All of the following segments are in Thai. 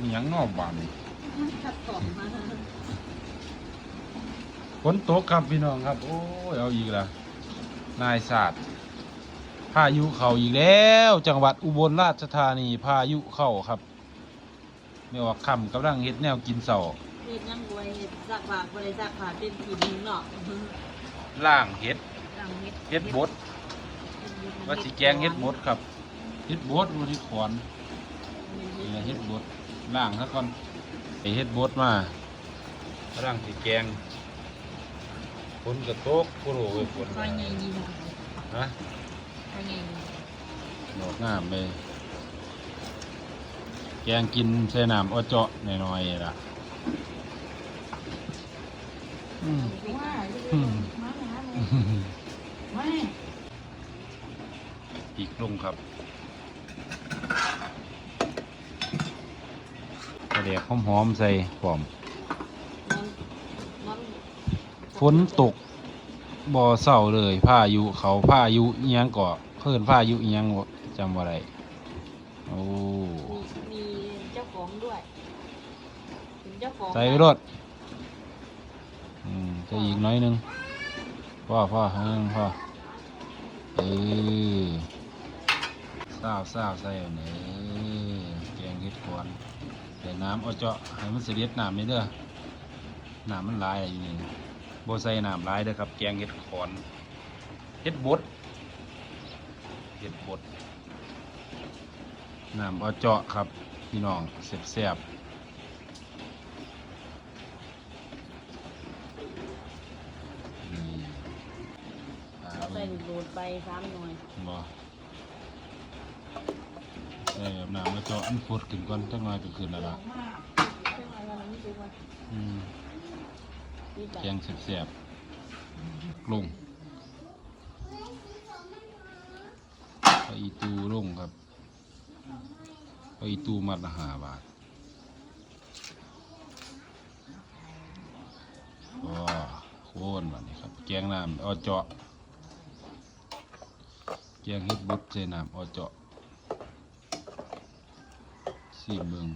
มีหยังนอกบ้านนี่ขัดสองมาฝนตกครับพี่น้องครับ โอ้ยเอาอีกละนายศาสตร์พายุเข้าอีกแล้ว จังหวัดอุบลราชธานีพายุเข้าครับไม่ว่าคำกำลังเฮ็ดแนวกินเสาเห็ดยังบวยเห็ดสักบาทบริสักบาทเป็นผีดินเนาะล่างเฮ็ดรังเห็ดเฮ็ดบดว่าสิแกงเฮ็ดบดครับเฮ็ดบดวันนี้ขอนนี่ล่ะ เฮ็ดบดล่างซะก่อนไปเฮ็ดบดมาร่างสิแกงฝนกระตกโคโรเว้ยฝนคอยใหญ่ดีฮะคอยใหญ่ดีดอกงามเลยแกงกินใส่น้ำอ้อเจาะหน่อยๆล่ะอืมอืมอีกลงครับกระเดียกหอมๆใส่หอมฝนตกบ่อเศร้าเลยพายุเขาพายุเอียงก่อเพิ่นพายุเอียงบ่จำว่าไรโอ้มีมีเจ้าของด้วยเป็นเจ้าของใส่รถอืมใส่อีกหน้อยหนึงพ่อพ่อให้นึงพ่อเออซาวซาวใส่อันนี้แกงเห็ดก่อน ใส่น้ำเอาเจาะให้มันเสด็จน้ำนี่เด้อน้ำมันหลายอยู่นี่บ่ใส่น้ำหลายเด้อครับ แกงเห็ดขอนเห็ดบดเห็ดบดน้ำเอาเจาะครับ พี่น้องแซ่บๆนี่อ่าเอาใส่ดูดไปสามหน่วยบ่ ใส่แบบน้ำเอาเจาะอันฟดขึ้นก่อนจักหน่อยก็ขึ้นแล้วล่ะเครื่องอะไรนี่ดูว่าอืมแกงแซ่บๆลงเอาอีตูลงครับเอาอีตูมัดละห้าบาทว้าโค่นแบบนี้ครับ แกงน้ำเอเจาะแกงเฮ็ดบุดใส่น้ำเอเจาะ สี่เมือง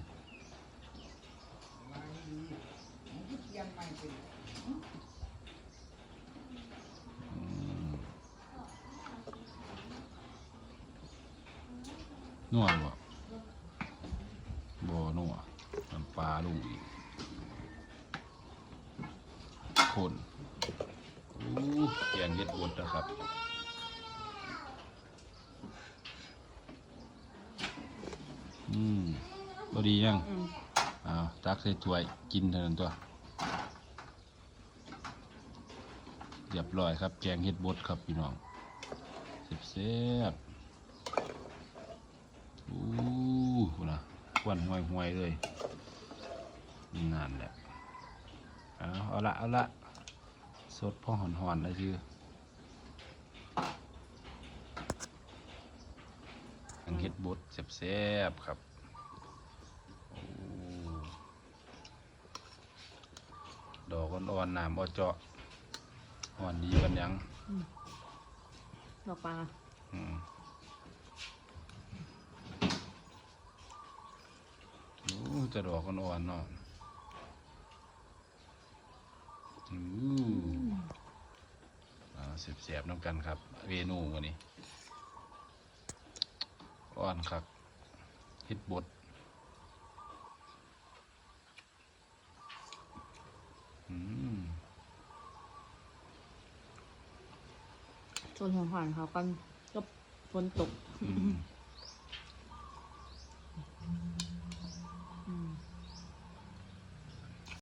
นัวบ่บ่นัวน้ำปลาลงอีกคนอู้แกงเฮ็ดบดนะครับอืม บดียังอ้าวตักใส่ถ้วยกินเท่านั้นตัวเรียบร้อยครับ แกงเห็ดบดครับพี่น้องเสียบๆอู้หูนะควันห่วยห่วยๆเลยนั่นแหละเอาเอาละเอาละสดพ่อหอนๆเลยคือแกงเห็ดบดเสียบๆครับ โอ้ด อกอ่อนๆน้ำอ่อเจาะอ่อนดีกันยังดอกปลาอืมโอ้จะดอกอ่อนๆเนาะอู้เอาเสียบๆน้ำกันครับเมนูวันนี้อ่อนครับเฮ็ดบด ส่วนหัวหันเขากันก็ฝนตก